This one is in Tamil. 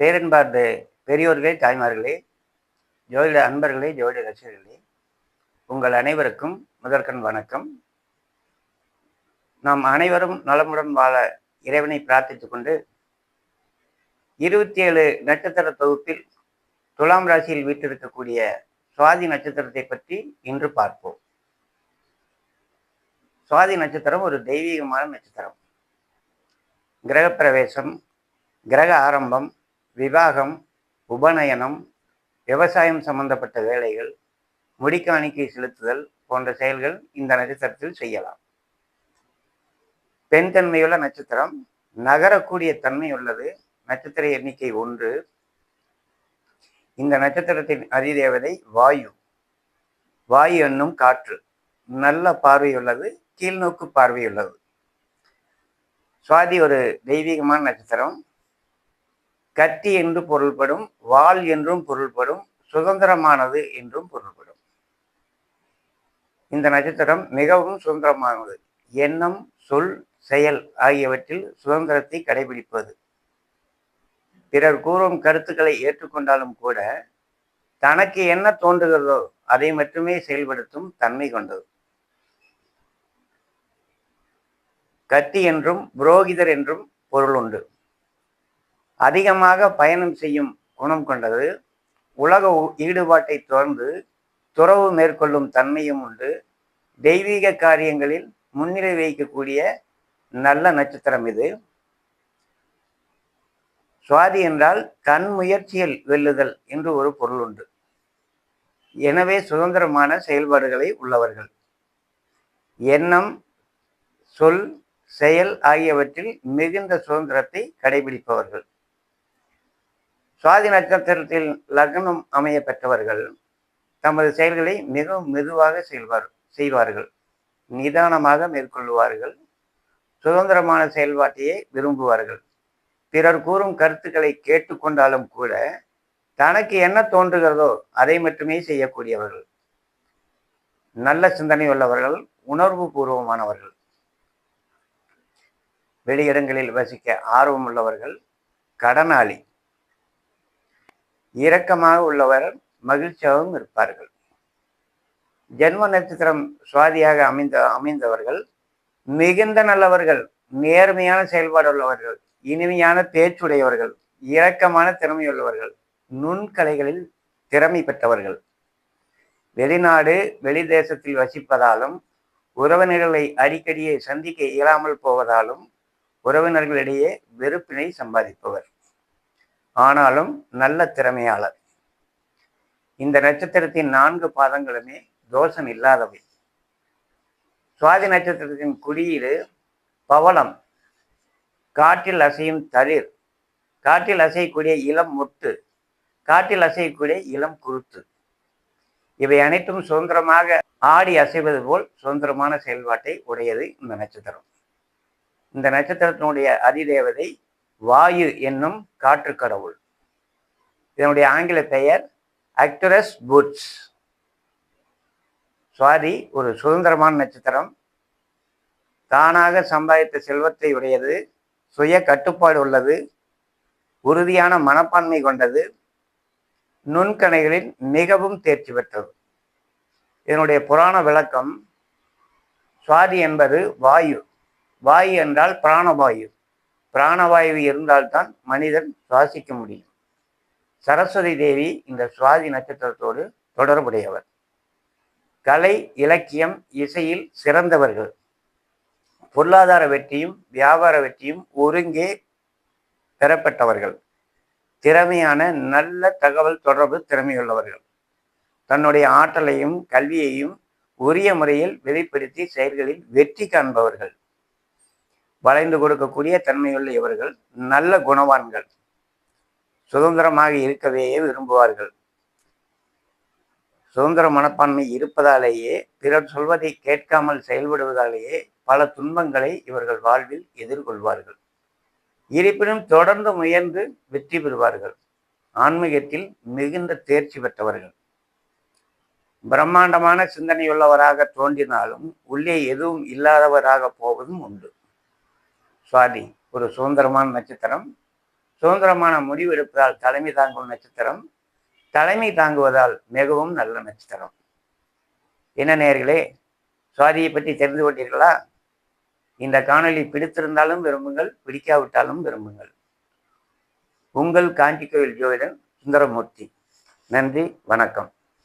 பேரன்பார்ந்த பெரியோர்களே தாய்மார்களே ஜோதிட அன்பர்களே ஜோதிட ரசிகர்களே உங்கள் அனைவருக்கும் முதற்கண் வணக்கம். நாம் அனைவரும் நலமுடன் வாழ இறைவனை பிரார்த்தித்துக் கொண்டு இருபத்தி ஏழு நட்சத்திர தொகுப்பில் துலாம் ராசியில் வீட்டிருக்கக்கூடிய சுவாதி நட்சத்திரத்தை பற்றி இன்று பார்ப்போம். சுவாதி நட்சத்திரம் ஒரு தெய்வீகமான நட்சத்திரம். கிரகப்பிரவேசம் கிரக ஆரம்பம் விவாகம் உபநயனம் விவசாயம் சம்பந்தப்பட்ட வேலைகள் முடிக்காணிக்கை செலுத்துதல் போன்ற செயல்கள் இந்த நட்சத்திரத்தில் செய்யலாம். பெண் தன்மையுள்ள நட்சத்திரம் நகரக்கூடிய தன்மை உள்ளது. நட்சத்திர எண்ணிக்கை ஒன்று. இந்த நட்சத்திரத்தின் அதிதேவதை வாயு. வாயு என்னும் காற்று. நல்ல பார்வையுள்ளது கீழ்நோக்கு பார்வையுள்ளது. சுவாதி ஒரு தெய்வீகமான நட்சத்திரம். கத்தி என்று பொருள்படும் வாள் என்றும் பொருள்படும் சுதந்திரமானது என்றும் பொருள்படும். இந்த நட்சத்திரம் மிகவும் சுதந்திரமானது. எண்ணம் சொல் செயல் ஆகியவற்றில் சுதந்திரத்தை கடைபிடிப்பது. பிறர் கூறும் கருத்துக்களை ஏற்றுக்கொண்டாலும் கூட தனக்கு என்ன தோன்றுகிறதோ அதை மட்டுமே செயல்படுத்தும் தன்மை கொண்டது. கத்தி என்றும் புரோகிதர் என்றும் பொருள் உண்டு. அதிகமாக பயணம் செய்யும் குணம் கொண்டது. உலக ஈடுபாட்டை தொடர்ந்து துறவு மேற்கொள்ளும் தன்மையும் உண்டு. தெய்வீக காரியங்களில் முன்னிலை வைக்கக்கூடிய நல்ல நட்சத்திரம் இது. சுவாதி என்றால் தன் முயற்சியில் வெல்லுதல் என்று ஒரு பொருள் உண்டு. எனவே சுதந்திரமான செயல்பாடுகளை உள்ளவர்கள். எண்ணம் சொல் செயல் ஆகியவற்றில் மிகுந்த சுதந்திரத்தை கடைபிடிப்பவர்கள். சுவாதி நட்சத்திரத்தில் லக்னம் அமைய பெற்றவர்கள் தமது செயல்களை மிகவும் மெதுவாக செயல்வார் செய்வார்கள். நிதானமாக மேற்கொள்வார்கள் சுதந்திரமான செயல்பாட்டையே விரும்புவார்கள். பிறர் கூறும் கருத்துக்களை கேட்டுக்கொண்டாலும் கூட தனக்கு என்ன தோன்றுகிறதோ அதை மட்டுமே செய்யக்கூடியவர்கள். நல்ல சிந்தனை உள்ளவர்கள் உணர்வு பூர்வமானவர்கள். வெளியிடங்களில் வசிக்க ஆர்வம் உள்ளவர்கள் கடனாளி. இரக்கமாக உள்ளவர் மகிழ்ச்சியாகவும் இருப்பார்கள். ஜென்ம நட்சத்திரம் சுவாதியாக அமைந்த அமைந்தவர்கள் மிகுந்த நல்லவர்கள் நேர்மையான செயல்பாடு உள்ளவர்கள் இனிமையான பேச்சுடையவர்கள் இரக்கமான திறமையுள்ளவர்கள் நுண்கலைகளில் திறமை பெற்றவர்கள். வெளிநாடு வெளி தேசத்தில் வசிப்பதாலும் உறவினர்களை அடிக்கடியே சந்திக்க இயலாமல் போவதாலும் உறவினர்களிடையே வெறுப்பினை சம்பாதிப்பவர். ஆனாலும் நல்ல திறமையாளர். இந்த நட்சத்திரத்தின் நான்கு பாதங்களுமே தோஷம் இல்லாதவை. சுவாதி நட்சத்திரத்தின் குறியீடு பவளம் காற்றில் அசையும் தளிர் காற்றில் அசையக்கூடிய இளம் முட்டு காற்றில் அசையக்கூடிய இளம் குருத்து. இவை அனைத்தும் சுதந்திரமாக ஆடி அசைவது போல் சுதந்திரமான செயல்பாட்டை உடையது இந்த நட்சத்திரம். இந்த நட்சத்திரத்தினுடைய அதிதேவதை வாயு என்னும் காற்று கடவுள். இதனுடைய ஆங்கில பெயர் ஆக்டரஸ் புட்ஸ் சுவாதி ஒரு சுதந்திரமான நட்சத்திரம். தானாக சம்பாதித்த செல்வத்தை உடையது சுய கட்டுப்பாடு உள்ளது உறுதியான மனப்பான்மை கொண்டது நுண்கணைகளில் மிகவும் தேர்ச்சி பெற்றது. இதனுடைய புராண விளக்கம் சுவாதி என்பது வாயு. வாயு என்றால் பிராணவாயு. பிராணவாயு இருந்தால்தான் மனிதன் சுவாசிக்க முடியும். சரஸ்வதி தேவி இந்த சுவாதி நட்சத்திரத்தோடு தொடர்புடையவர். கலை இலக்கியம் இசையில் சிறந்தவர்கள். பொருளாதார வெற்றியும் வியாபார வெற்றியும் ஒருங்கே பெறப்பட்டவர்கள். திறமையான நல்ல தகவல் தொடர்பு திறமையுள்ளவர்கள். தன்னுடைய ஆற்றலையும் கல்வியையும் உரிய முறையில் வெளிப்படுத்தி செயல்களில் வெற்றி காண்பவர்கள். வளைந்து கொடுக்கக்கூடிய தன்மையுள்ள இவர்கள் நல்ல குணவான்கள். சுதந்திரமாக இருக்கவே விரும்புவார்கள். சுதந்திர மனப்பான்மை இருப்பதாலேயே பிறர் சொல்வதை கேட்காமல் செயல்படுவதாலேயே பல துன்பங்களை இவர்கள் வாழ்வில் எதிர்கொள்வார்கள். இருப்பினும் தொடர்ந்து முயன்று வெற்றி பெறுவார்கள். ஆன்மீகத்தில் மிகுந்த தேர்ச்சி பெற்றவர்கள். பிரம்மாண்டமான சிந்தனையுள்ளவராக தோன்றினாலும் உள்ளே எதுவும் இல்லாதவராக போவதும் உண்டு. சுவாதி ஒரு சுதந்திரமான நட்சத்திரம். சுதந்திரமான முடிவு எடுப்பதால் தலைமை தாங்கும் நட்சத்திரம். தலைமை தாங்குவதால் மிகவும் நல்ல நட்சத்திரம். என்ன நேர்களே சுவாதியை பற்றி தெரிந்து கொண்டீர்களா? இந்த காணொளி பிடித்திருந்தாலும் விரும்புங்கள் பிடிக்காவிட்டாலும் விரும்புங்கள். உங்கள் காஞ்சி கோயில் ஜோதிடன் சுந்தரமூர்த்தி. நன்றி வணக்கம்.